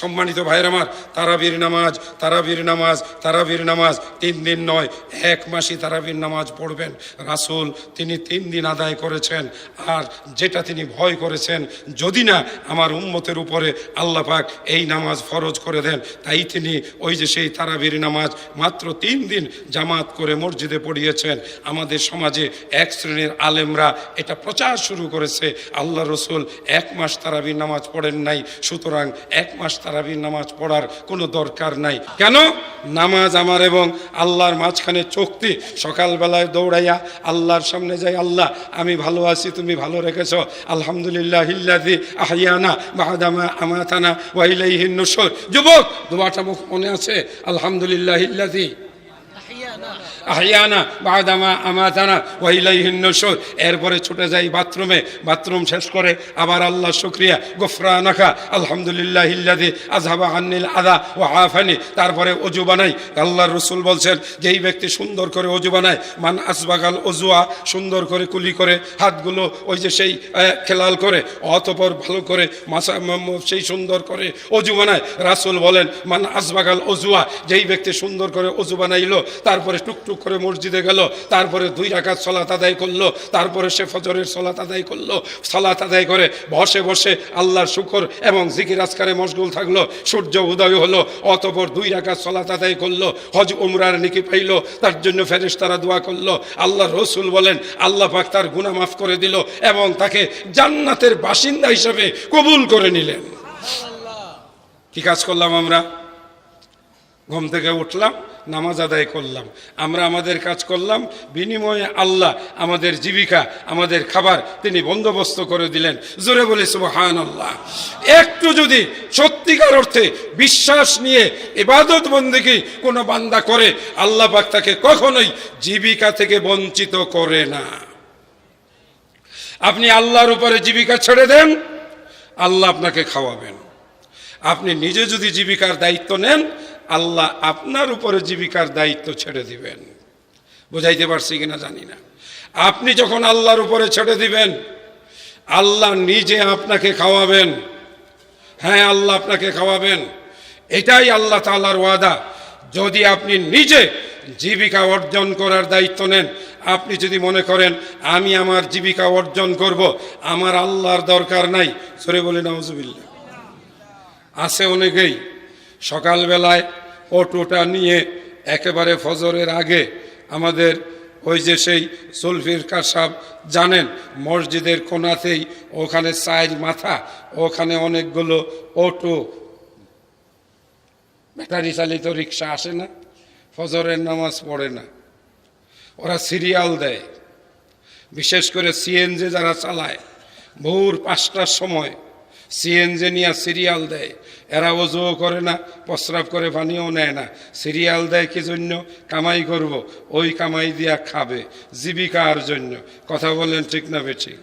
সম্মানিত ভাইয়ের আমার, তারাবির নামাজ তারাবির নামাজ তারাবির নামাজ, তিন দিন নয়, এক মাসই তারাবির নামাজ পড়বেন। রাসূল তিনি তিন দিন আদায় করেছেন, আর যেটা তিনি ভয় করেছেন, যদি না আমার উম্মতের উপরে আল্লাহ পাক এই নামাজ ফরজ করে দেন, তাই তিনি ওই যে সেই তারাবির নামাজ মাত্র তিন দিন জামাত করে মসজিদে পড়িয়েছেন। আমাদের সমাজে এক শ্রেণির আলেমরা এটা প্রচার শুরু করেছে, আল্লাহ রসুল এক মাস তারাবির নামাজ পড়েন নাই, সুতরাং এক মাস তারাবির নামাজ পড়ার কোনো দরকার নাই। কেন? নামাজ আমার এবং আল্লাহর মাঝখানে চোখতি সকালবেলায় দৌড়াইয়া আল্লাহর সামনে যাই, আল্লাহ, আমি ভালো আছি, তুমি ভালো রেখেছ। আলহামদুলিল্লাহ হিল্লাদি আহিয়ানা মাহাদামা আমাতানা ওয়াইলাই হিন্নসর যুবক, দোয়াটা মুখ মনে আছে? আলহামদুলিল্লাহ হিল্লাদি আহিয়ানা বাদামা আমাতানা, ওয়াইলাইহিন নুসুর। এরপরে ছুটে যাই বাথরুমে। বাথরুম শেষ করে আবার আল্লাহ শুকরিয়া। গফরানাকা, আলহামদুলিল্লাহ ইল্লাদি আজহাবা আন্নিল আদা ও আফানি। তারপরে অজু বানাই। আল্লাহর রসুল বলছেন, যেই ব্যক্তি সুন্দর করে অজু বানায়, মান আসবাগাল অজুয়া সুন্দর করে কুলি করে, হাতগুলো ওই যে সেই খেলাল করে, অতপর ভালো করে মাসা সেই সুন্দর করে অজু বানায়। রাসুল বলেন, মান আসবাগাল অজুয়া যেই ব্যক্তি সুন্দর করে অজু বানাইলো, তারপরে টুকটুক করে মসজিদে গেল তারপরে দুই রাকাত সলাত আদায় করল তারপরে সে ফজরের সলাত আদায় করল সলাত আদায় করে বসে বসে আল্লাহর শুকর এবং জিকির আজকারে মশগুল থাকল সূর্য উদয় হলো অতপর দুই রাকাত সলাত আদায় করল হজ উমরার নিকি পাইলো তার জন্য ফেরেশ তারা দোয়া করল আল্লাহ রসুল বলেন আল্লাহ পাক তার গুনাহ মাফ করে দিল এবং তাকে জান্নাতের বাসিন্দা হিসেবে কবুল করে নিলেন। কি কাজ করলাম আমরা? ঘুম থেকে উঠলাম নামাজ আদায় করলাম। আমরা আমাদের কাজ করলাম, বিনিময়ে আল্লাহ আমাদের জীবিকা, আমাদের খাবার তিনি বন্দোবস্ত করে দিলেন। জোরে বলে সুবহান আল্লাহ একটু যদি সত্যিকার অর্থে বিশ্বাস নিয়ে এবাদত বন্দিকে কোনো বান্দা করে, আল্লাহ পাক তাকে কখনোই জীবিকা থেকে বঞ্চিত করে না। আপনি আল্লাহর উপরে জীবিকা ছেড়ে দেন, আল্লাহ আপনাকে খাওয়াবেন। আপনি নিজে যদি জীবিকার দায়িত্ব নেন আল্লাহ আপনার উপরে জীবিকার দায়িত্ব ছেড়ে দিবেন। বুঝাইতে পারছি কিনা জানি না। আপনি যখন আল্লাহর উপরে ছেড়ে দিবেন, আল্লাহ নিজে আপনাকে খাওয়াবেন। হ্যাঁ আল্লাহ আপনাকে খাওয়াবেন। এটাই আল্লাহ তাআলার ওয়াদা। যদি আপনি নিজে জীবিকা অর্জন করার দায়িত্ব নেন, আপনি যদি মনে করেন, আমি আমার জীবিকা অর্জন করব, আমার আল্লাহর দরকার নাই, সরে বলে, নাউজুবিল্লাহ। আছে অনেকেই সকালবেলায় অটোটা নিয়ে একেবারে ফজরের আগে আমাদের ওই যে সেই সুলফির কাসাব জানেন, মসজিদের কোনাতেই ওখানে চাইল মাথা, ওখানে অনেকগুলো অটো। ব্যাটারি চালিত রিক্সা আসে না, ফজরের নামাজ পড়ে না। ওরা সিরিয়াল দেয়। বিশেষ করে সিএনজি যারা চালায়, ভোর পাঁচটার সময় সিএনজি নিয়ে সিরিয়াল দেয়। এরা অজুও করে না, প্রস্রাব করে পানিও নেয় না। সিরিয়াল দেয় কি জন্য? কামাই করব, ওই কামাই দিয়া খাবে, জীবিকার জন্য। কথা বলেন ঠিক না বেঠিক?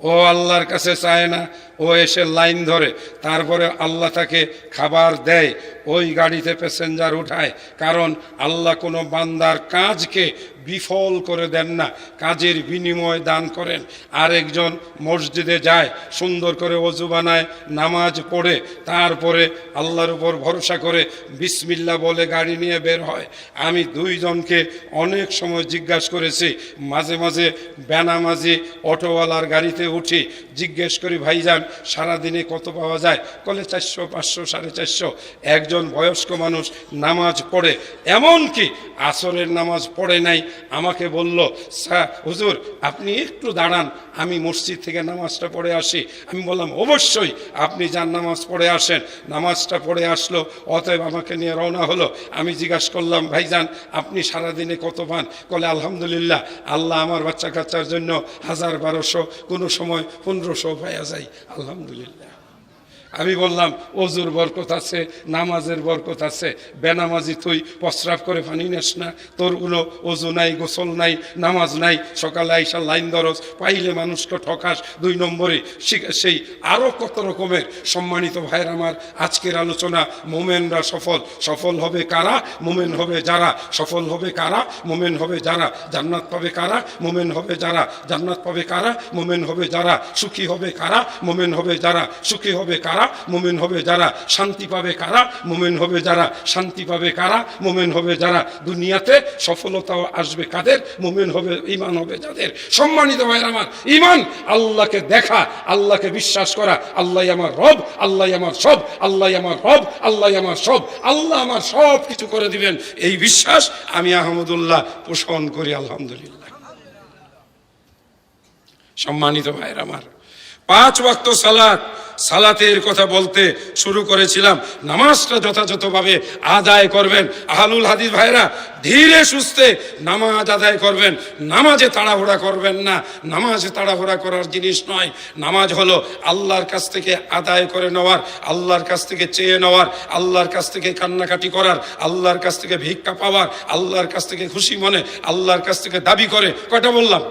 ও আল্লাহর কাছে চায় না, ও এসে লাইন ধরে, তারপরে আল্লাহ তাকে খাবার দেয়, ওই গাড়িতে প্যাসেঞ্জার উঠায়। কারণ আল্লাহ কোনো বান্দার কাজকে বিফল করে দেন না। কাজের বিনিময় দান করেন। আরেকজন মসজিদে যায়, সুন্দর করে অজু বানায়, নামাজ পড়ে, তারপরে আল্লাহর উপর ভরসা করে বিসমিল্লা বলে গাড়ি নিয়ে বের হয়। আমি দুইজনকে অনেক সময় জিজ্ঞাসা করেছি, মাঝে মাঝে বেনামাজি অটোওয়ালার গাড়িতে উঠি, জিজ্ঞেস করি, ভাইজান, সারাদিনে কত পাওয়া যায়? কলে, চারশো, পাঁচশো, সাড়ে চারশো। একজন বয়স্ক মানুষ নামাজ পড়ে। এমন কি আসরের নামাজ পড়ে নাই আমাকে বলল, স্যার, হুজুর, আপনি একটু দাঁড়ান, আমি মসজিদ থেকে নামাজটা পড়ে আসি। আমি বললাম, অবশ্যই, আপনি যান, নামাজ পড়ে আসেন। নামাজটা পড়ে আসলো, অতএব আমাকে নিয়ে রওনা হলো। আমি জিজ্ঞাসা করলাম, ভাইজান, আপনি সারাদিনে কত পান? কলে, আলহামদুলিল্লাহ, আল্লাহ আমার বাচ্চা কাচ্চার জন্য হাজার বারোশো, কোনো সময় পনেরোশো পাওয়া যায়। আলহামদুলিল্লাহ। আমি বললাম, অজুর বরকত আছে, নামাজের বরকত আছে, বেনামাজি তুই প্রস্রাব করে পানি নেস না তোর কোনো অজু নাই, গোসল নাই, নামাজ নাই, সকালে আইসা লাইন দরজ, পাইলে মানুষকে ঠকাস, দুই নম্বরে সেই আরও কত রকমের সম্মানিত ভাইয়ের আমার আজকের আলোচনা, মোমেনরা সফল সফল হবে কারা? মোমেন হবে যারা? সফল হবে কারা? মোমেন হবে যারা? জান্নাত পাবে কারা? মোমেন হবে যারা? জান্নাত পাবে কারা? মোমেন হবে যারা? সুখী হবে কারা? মোমেন হবে যারা? সুখী হবে কারা? কারা? মুমিন হবে যারা শান্তি পাবে কারা? মুমিন হবে যারা শান্তি পাবে কারা? মুমিন হবে যারা দুনিয়াতে সফলতাও আসবে কাদের? মুমিন হবে ইমান হবে যাদের? সম্মানিত ভাইয়ের আমার ইমান আল্লাহকে দেখা, আল্লাহকে বিশ্বাস করা আল্লাহ আমার রব আল্লাহ আমার সব আল্লাহ আমার রব আল্লাহ আমার সব, আল্লাহ আমার সব কিছু করে দিবেন। এই বিশ্বাস আমি আহমদুল্লাহ পোষণ করি, আলহামদুলিল্লাহ। সম্মানিত ভাইয়ের আমার পাঁচ ওয়াক্ত সালাত, সালাতের কথা বলতে শুরু করেছিলাম। নামাজটা যথাযথভাবে আদায় করবেন। আহলুল হাদিস ভাইরা ধীরে সুস্থে নামাজ আদায় করবেন। নামাজে তাড়াহুড়া করবেন না। নামাজে তাড়াহুড়া করার জিনিস নয়। নামাজ হলো আল্লাহর কাছ থেকে আদায় করে নেওয়ার, আল্লাহর কাছ থেকে চেয়ে নেওয়ার, আল্লাহর কাছ থেকে কান্নাকাটি করার, আল্লাহর কাছ থেকে ভিক্ষা পাওয়ার, আল্লাহর কাছ থেকে খুশি মনে, আল্লাহর কাছ থেকে দাবি করে। কয়টা বললাম?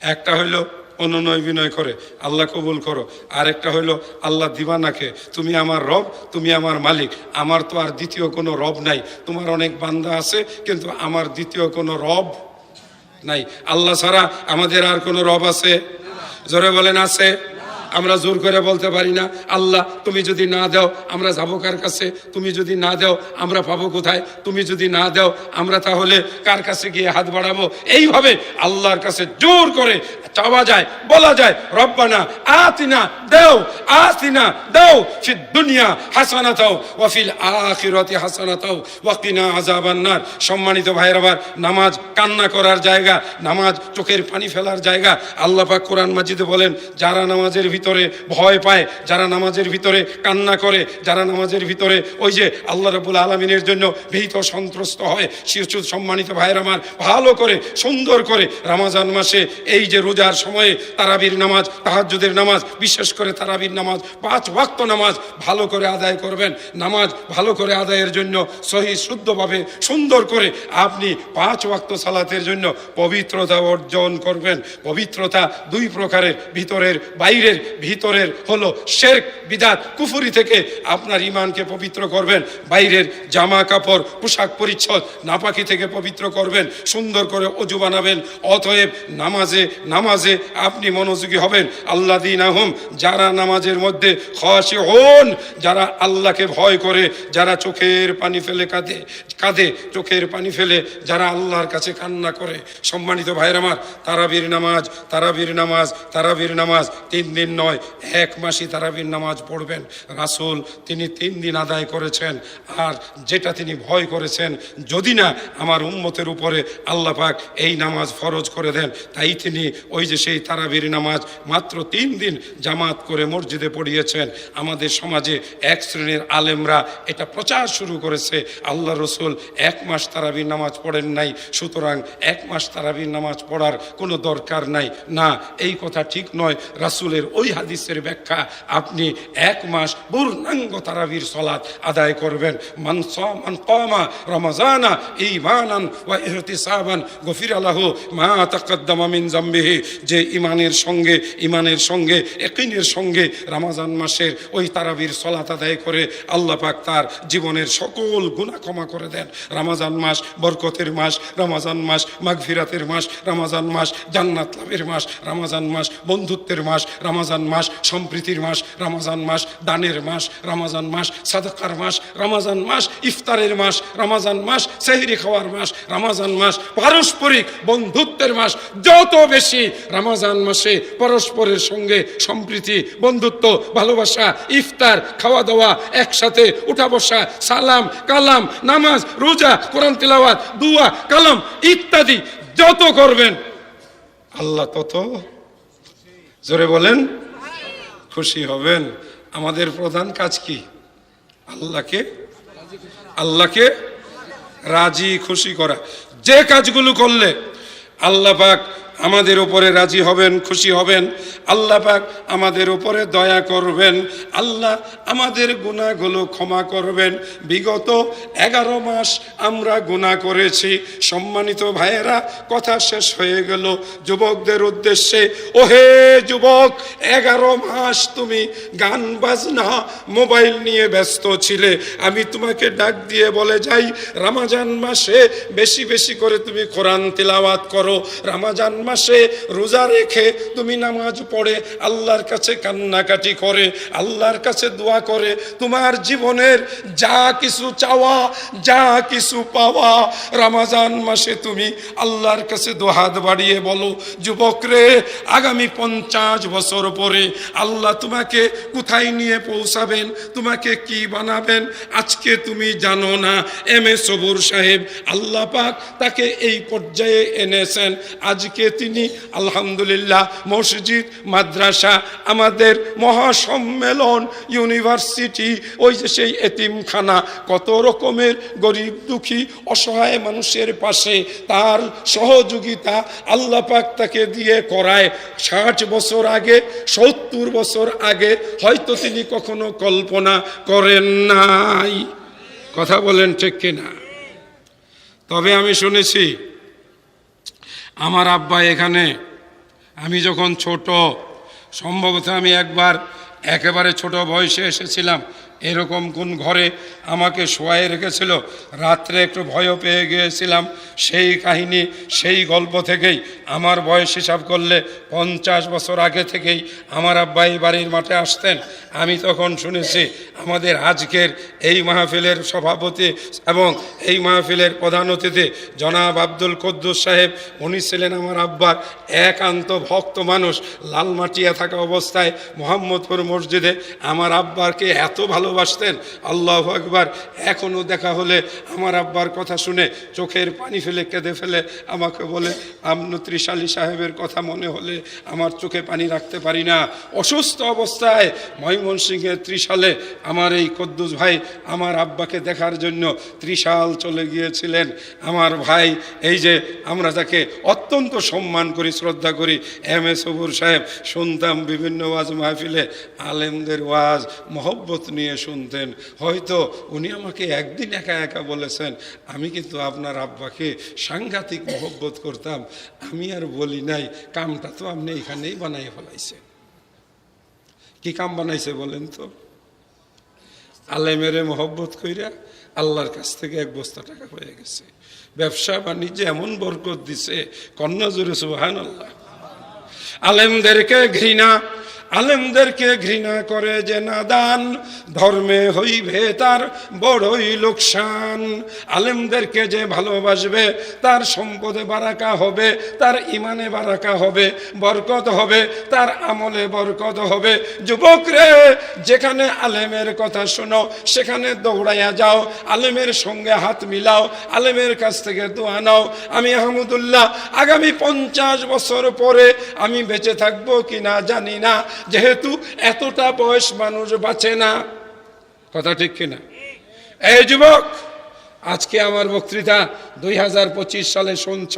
একটা হইল অনুনয় বিনয় করে। আল্লাহ কবুল করো। আরেকটা হইল, আল্লাহ দিবানাকে, তুমি আমার রব, তুমি আমার মালিক। আমার তো আর দ্বিতীয় কোনো রব নাই। তোমার অনেক বান্দা আছে, কিন্তু আমার দ্বিতীয় কোনো রব নাই। আল্লাহ ছাড়া আমাদের আর কোনো রব আছে? জোরে বলেন, আছে। আমরা জোর করে বলতে পারি না, আল্লাহ, তুমি যদি না দাও, আমরা যাব কার কাছে? তুমি যদি না দাও, আমরা পাবো কোথায়? তুমি যদি না দাও, আমরা তাহলে কার কাছে গিয়ে হাত বাড়াবো? এইভাবে আল্লাহর কাছে জোর করে চাওয়া যায়, বলা যায়, রব্বানা আতিনা, দেও আতিনা, দেও ফি দুনিয়া হাসানাতাও, ওয়া ফিল আখিরাতি হাসানাতাও, ওয়া কিনা আযাবান নার সম্মানিত ভাইয়ের আবার নামাজ কান্না করার জায়গা, নামাজ চোখের পানি ফেলার জায়গা, আল্লাহ পাক কোরআন মাজিদে বলেন, যারা নামাজের ভিতরে ভয় পায়, যারা নামাজের ভিতরে কান্না করে, যারা নামাজের ভিতরে ওই যে আল্লাহ রাব্বুল আলামিনের জন্য ভীত সন্ত্রস্ত হয় শীর্ষ সম্মানিত ভাইয়ের আমার, ভালো করে, সুন্দর করে রামাজান মাসে এই যে রোজার সময়ে তারাবির নামাজ, তাহাজ্জুদের নামাজ, বিশেষ করে তারাবির নামাজ, পাঁচ ওয়াক্ত নামাজ ভালো করে আদায় করবেন। নামাজ ভালো করে আদায়ের জন্য সহি, শুদ্ধভাবে, সুন্দর করে আপনি পাঁচ ওয়াক্ত সালাতের জন্য পবিত্রতা অর্জন করবেন। পবিত্রতা দুই প্রকারের, ভিতরের, বাইরের ভিতরের হলো শেরক, বিদাত, কুফুরি থেকে আপনার ইমানকে পবিত্র করবেন, বাইরের জামা কাপড়, পোশাক পরিচ্ছদ নাপাকি থেকে পবিত্র করবেন, সুন্দর করে অজু বানাবেন, অতএব নামাজে নামাজে আপনি মনোযোগী হবেন। আল্লাহ দিন আহম যারা নামাজের মধ্যে খসে হন যারা আল্লাহকে ভয় করে, যারা চোখের পানি ফেলে কাঁদে কাঁদে, চোখের পানি ফেলে, যারা আল্লাহর কাছে কান্না করে। সম্মানিত ভাইয়ের আমার, তারাবির নামাজ তারাবির নামাজ তারাবির নামাজ, তিন দিন নয়, এক মাসই তারাবির নামাজ পড়বেন। রাসূল তিনি তিন দিন আদায় করেছেন, আর যেটা তিনি ভয় করেছেন, যদি না আমার উম্মতের উপরে আল্লাহ পাক এই নামাজ ফরজ করে দেন, তাই তিনি ওই যে সেই তারাবির নামাজ মাত্র তিন দিন জামাত করে মসজিদে পড়িয়েছেন। আমাদের সমাজে এক শ্রেণির আলেমরা এটা প্রচার শুরু করেছে, আল্লাহ রসুল এক মাস তারাবির নামাজ পড়েন নাই, সুতরাং এক মাস তারাবির নামাজ পড়ার কোনো দরকার নাই। না, এই কথা ঠিক নয়, রাসূলের ওই হাদিসের ব্যাখ্যা আপনি এক মাস পূর্ণাঙ্গ তারাবির সলাৎ আদায় করবেন। মান কমা রমজানা ঈমানান ওয়া ইহতিসাবান গফির আলাহু মা তাকাদ্দামা জামবিহি। যে ইমানের সঙ্গে ইমানের সঙ্গে, একিনের সঙ্গে রমজান মাসের ওই তারাবির সলাত আদায় করে আল্লাহ পাক তার জীবনের সকল গুনাহ ক্ষমা করে দেন। রমজান মাস বরকতের মাস, রমজান মাস মাগফিরাতের মাস, রমজান মাস জান্নাত লাভের মাস, রমজান মাস বন্ধুত্বের মাস, রমজান মাস, সম্প্রীতির মাস, রমজান মাস, দানের মাস, রমজান মাস, সাদকার মাস, রমজান মাস, ইফতারের মাস, রমজান মাস, সেহরি খাওয়ার মাস, রমজান মাস, পারস্পরিক বন্ধুত্বের মাস। যত বেশি রমজান মাসে পরস্পরের সঙ্গে সম্প্রীতি, বন্ধুত্ব, ভালোবাসা, ইফতার খাওয়া দাওয়া একসাথে উঠা বসা সালাম, কালাম, নামাজ, রোজা, কোরআন তিলাওয়াত, দুয়া, কালাম ইত্যাদি যত করবেন, আল্লাহ তত। জোরে বলেন। খুশি হবেন। আমাদের প্রধান কাজ কি? আল্লাহকে আল্লাহকে রাজি খুশি করা। যে কাজগুলো করলে আল্লাহ পাক আমাদের উপরে রাজি হবেন, খুশি হবেন। আল্লাহ পাক আমাদের উপরে দয়া করবেন। আল্লাহ আমাদের গুণাগুলো ক্ষমা করবেন। বিগত এগারো মাস আমরা গুণা করেছি। সম্মানিত ভাইয়েরা, কথা শেষ হয়ে গেল। যুবকদের উদ্দেশ্যে, ওহে যুবক, এগারো মাস তুমি গান বাজনা, মোবাইল নিয়ে ব্যস্ত ছিলে। আমি তোমাকে ডাক দিয়ে বলে যাই, রামাজান মাসে বেশি বেশি করে তুমি কোরআন তিলাওয়াত করো। রামাজান মাসে রোজা রেখে তুমি নামাজ পড়ে, আল্লাহর কাছে কান্নাকাটি করে, আল্লাহর কাছে দোয়া করে, তোমার জীবনের যা কিছু চাওয়া, যা কিছু পাওয়া, রমাজান মাসে তুমি আল্লাহর কাছে দোহাত বাড়িয়ে বলো, যুবক রে, আগামী পঞ্চাশ বছর পরে আল্লাহ তোমাকে কোথায় নিয়ে পৌঁছাবেন? তোমাকে কি বানাবেন? আজকে তুমি জানো না। এম এ সবুর সাহেব আল্লাহ পাক তাকে এই পর্যায়ে এনেছেন। আজকে তিনি, আলহামদুলিল্লাহ, মসজিদ, মাদ্রাসা, আমাদের মহাসম্মেলন, ইউনিভার্সিটি, ওই যে সেই এতিমখানা, কত রকমের গরিব দুঃখী, অসহায় মানুষের পাশে তার সহযোগিতা আল্লাহ পাক তাকে দিয়ে করায়। ষাট বছর আগে, সত্তর বছর আগে, হয়তো তিনি কখনো কল্পনা করেন নাই। কথা বলেন ঠিক কিনা? তবে আমি শুনেছি আমার আব্বা এখানে। আমি যখন ছোট সম্ভবত আমি একবার একেবারে ছোট বয়সে এসেছিলাম। এরকম কোন ঘরে আমাকে শোয়াই রেখেছিল? রাত্রে একটু ভয়ও পেয়ে গিয়েছিলাম। সেই কাহিনী, সেই গল্প থেকেই আমার বয়স হিসাব করলে পঞ্চাশ বছর আগে থেকেই আমার আব্বা এই বাড়ির মাঠে আসতেন। আমি তখন শুনেছি আমাদের আজকের এই মাহফিলের সভাপতি এবং এই মাহফিলের প্রধান অতিথি জনাব আব্দুল কদ্দুস সাহেব। উনি ছিলেন আমার আব্বার একান্ত ভক্ত মানুষ। লালমাটিয়া থাকা অবস্থায় মোহাম্মদপুর মসজিদে আমার আব্বারকে এত ভালোবাসতেন। আল্লাহ আকবার। এখনও দেখা হলে আমার আব্বার কথা শুনে চোখের পানি ফেলে কেঁদে ফেলে আমাকে বলে, আমনু ত্রিশালী সাহেবের কথা মনে হলে আমার চোখে পানি রাখতে পারি না। অসুস্থ অবস্থায় ময়মনসিংহের ত্রিশালে আমার এই কদ্দুস ভাই আমার আব্বাকে দেখার জন্য ত্রিশাল চলে গিয়েছিলেন। আমার ভাই, এই যে আমরা তাকে অত্যন্ত সম্মান করি, শ্রদ্ধা করি, এম এ সবুর সাহেব, শুনতাম বিভিন্ন ওয়াজ মাহফিলে, আলেমদের ওয়াজ, মহব্বত নিয়ে শুনতেন। হয়তো উনি আমাকে একদিন একা একা বলেছেন, আমি কিন্তু আপনার আব্বাকে সাংঘাতিক মহব্বত করতাম, আমি আর বলি নাই, কামটা তো আপনি এখানেই বানাই ফেলাইছেন। কি কাম বানাইছে বলেন তো? আলেমেরে মহব্বত কইরা আল্লাহর কাছ থেকে এক বস্তা টাকা হয়ে গেছে। ব্যবসা বাণিজ্যে এমন বরকত দিছে কন্যা জোরে সুহান আল্লাহ আলেমদেরকে ঘৃণা আলেমদেরকে ঘৃণা করে যে নাদান, ধর্মে হইবে তার বড়ই লোকসান। আলেমদেরকে যে ভালোবাসবে, তার সম্পদে বারাকা হবে, তার ইমানে বারাকা হবে, বরকত হবে, তার আমলে বরকত হবে। যুবক রে, যেখানে আলেমের কথা শোনো, সেখানে দৌড়াইয়া যাও, আলেমের সঙ্গে হাত মিলাও, আলেমের কাছ থেকে দোয়া নাও। আমি আহমদুল্লাহ, আগামী পঞ্চাশ বছর পরে আমি বেঁচে থাকব কিনা জানি না। যেহেতু এতটা বয়স মানুষ বাঁচে না। কথা ঠিক কিনা? এই যুবক আজকে আমার বক্তৃতা দুই হাজার পঁচিশ সালে শুনছ।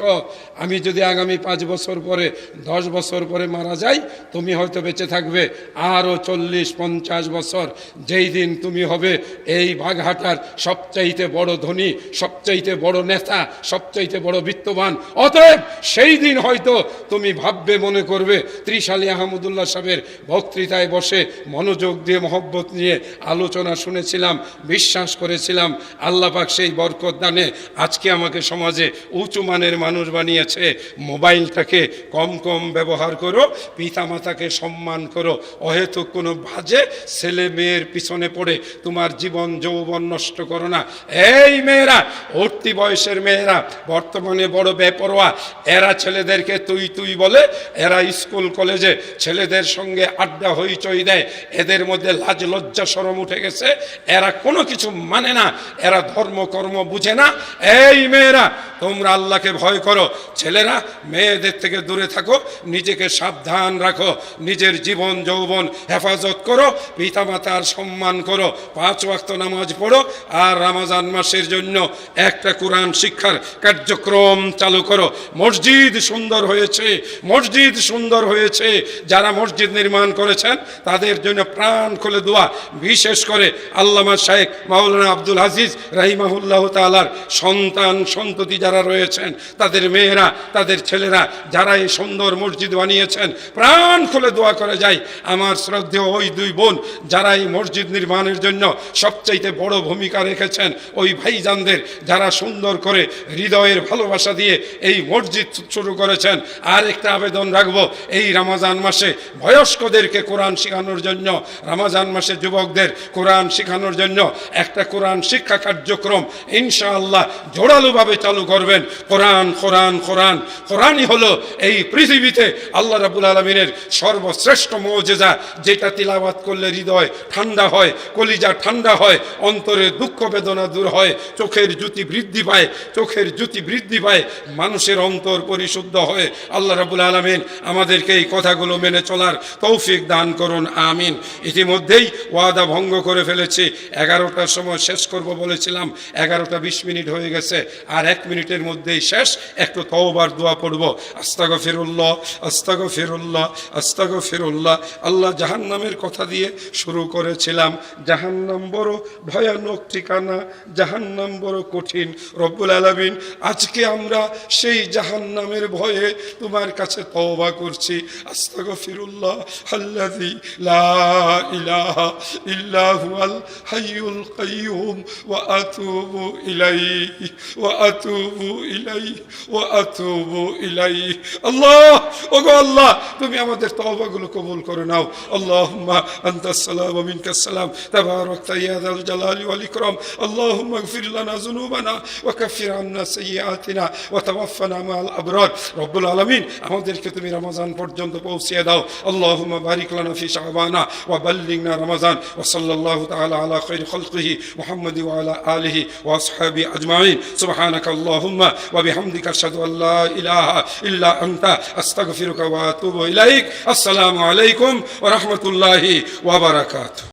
আমি যদি আগামী পাঁচ বছর পরে, দশ বছর পরে মারা যাই, তুমি হয়তো বেঁচে থাকবে। আরও চল্লিশ, পঞ্চাশ বছর, যেই দিন তুমি হবে, এই বাঘহাটার সবচাইতে বড় ধনী, সবচাইতে বড় নেতা, সবচাইতে বড় বিত্তবান। অতএব সেই দিন হয়তো তুমি ভাববে, মনে করবে ত্রিশালী আহমদুল্লাহ সাহেবের বক্তৃতায় বসে মনোযোগ দিয়ে, মহব্বত নিয়ে আলোচনা শুনেছিলাম, বিশ্বাস করেছিলাম আল্লাহ পাক সেই বরকত দানে আজকে আমাকে সমাজে উঁচু মানের মানুষ বানিয়েছে। মোবাইলটাকে কম কম ব্যবহার করো, পিতামাতাকে সম্মান করো। অহেতুক কোনো বাজে ছেলে মেয়ের পিছনে পড়ে তোমার জীবন যৌবন নষ্ট করো না। এই মেয়েরা উঠতি বয়সের মেয়েরা, বর্তমানে বড় বেপরোয়া, এরা ছেলেদেরকে তুই তুই বলে, এরা স্কুল, কলেজে ছেলেদের সঙ্গে আড্ডা হইচই দেয়। এদের মধ্যে লাজ লজ্জা সরম উঠে গেছে। এরা কোনো কিছু মানে না। এরা ধর্ম কর্ম বুঝে না। এই মেয়েরা, তোমরা আল্লাহকে ভয় করো। ছেলেরা, মেয়েদের থেকে দূরে থাকো। নিজেকে সাবধান রাখো। নিজের জীবন, যৌবন হেফাজত করো। পিতামাতার সম্মান করো। পাঁচ ওয়াক্ত নামাজ পড়ো। আর রামাজান মাসের জন্য একটা কোরআন শিক্ষার কার্যক্রম চালু করো। মসজিদ সুন্দর হয়েছে। মসজিদ সুন্দর হয়েছে। যারা মসজিদ নির্মাণ করেছেন, তাদের জন্য প্রাণ খুলে দোয়া। বিশেষ করে আল্লামা শাহেখ মাওলানা আব্দুল আজিজ রাহিমাহুল্লাহ তালার সন্তান, সন্ততি যারা রয়েছেন, তাদের মেয়েরা, তাদের ছেলেরা যারা এই সুন্দর মসজিদ বানিয়েছেন, প্রাণ খুলে দোয়া করে যায় আমার শ্রদ্ধেয় ওই দুই বোন যারা এই মসজিদ নির্মাণের জন্য সবচাইতে বড় ভূমিকা রেখেছেন, ওই ভাইজানদের যারা সুন্দর করে হৃদয়ের ভালোবাসা দিয়ে এই মসজিদ শুরু করেছেন। আর একটা আবেদন রাখব, এই রামাজান মাসে বয়স্কদেরকে কোরআন শেখানোর জন্য, রামাজান মাসে যুবকদের কোরআন শেখানোর জন্য একটা কোরআন শিক্ষা কার্যক্রম ইনশাআল্লাহ জোরালোভাবে চালু করবেন। কোরআন কোরআন কোরআন। কোরআনই হলো এই পৃথিবীতে আল্লাহ রাবুল আলমিনের সর্বশ্রেষ্ঠ মৌজেজা, যেটা তিলাবাত করলে হৃদয় ঠান্ডা হয়, কলিজা ঠান্ডা হয়, অন্তরে দুঃখ বেদনা দূর হয়, চোখের জ্যোতি বৃদ্ধি পায়, চোখের জ্যোতি বৃদ্ধি পায়, মানুষের অন্তর পরিশুদ্ধ হয়। আল্লাহ রাবুল আলমিন আমাদেরকে এই কথাগুলো মেনে চলার তৌফিক দান করুন, আমিন। ইতিমধ্যেই ওয়াদা ভঙ্গ করে ফেলেছি, এগারোটার সময় শেষ করব বলেছিলাম এগারোটা বিশ মিনিট হয়ে গেছে, আর এক মিনিটের মধ্যেই শেষ। একটু তওবার দোয়া পড়ব। আস্তাগ ফিরুল্লাহ আস্তাগ ফিরুল্লাহ আস্তাগ ফিরুল্লাহ আল্লাহ জাহান্নামের কথা দিয়ে শুরু করেছিলাম। জাহান্নাম বড় ভয়ানক ঠিকানা, জাহান্নাম বড় কঠিন। রব্বুল আলমিন, আজকে আমরা সেই জাহান্নামের ভয়ে তোমার কাছে তওবা করছি। আস্তাগ ফিরুল্লাহ আল্লাযী লা ইলাহা ইল্লা হুয়াল হাইয়ুল কাইয়ুম ওয়া আতুবু ইলাইহি ওয়া আতুবু ইলাইহি ওয়া আতুবু ইলাইহি আল্লাহ ওগো আল্লাহ তুমি আমাদের তওবাগুলো কবুল করে নাও আল্লাহুম্মা আনতাস সালাম ওয়া মিনকাস সালাম তাবারাকতা ইয়া যাল জালালি ওয়াল ইকরাম আল্লাহুম্মা اغفر لنا ذنوبنا وكفر عنا سيئاتنا وتوفنا مع الابرار রব্বুল আলামিন আমাদেরকে তুমি রমজান পর্যন্ত পৌঁছিয়ে দাও আল্লাহুম্মা বারিক লানা ফি শাবানা ওয়া বাল্লিগনা রমজান ওয়া সাল্লাল্লাহু তাআলা আলা খাইরি খালকিহি মুহাম্মদ ওয়া আলা اجمعين سبحانك اللهم وبحمدك اشهد ان لا اله الا انت استغفرك واتوب اليك السلام عليكم ورحمه الله ইলাইক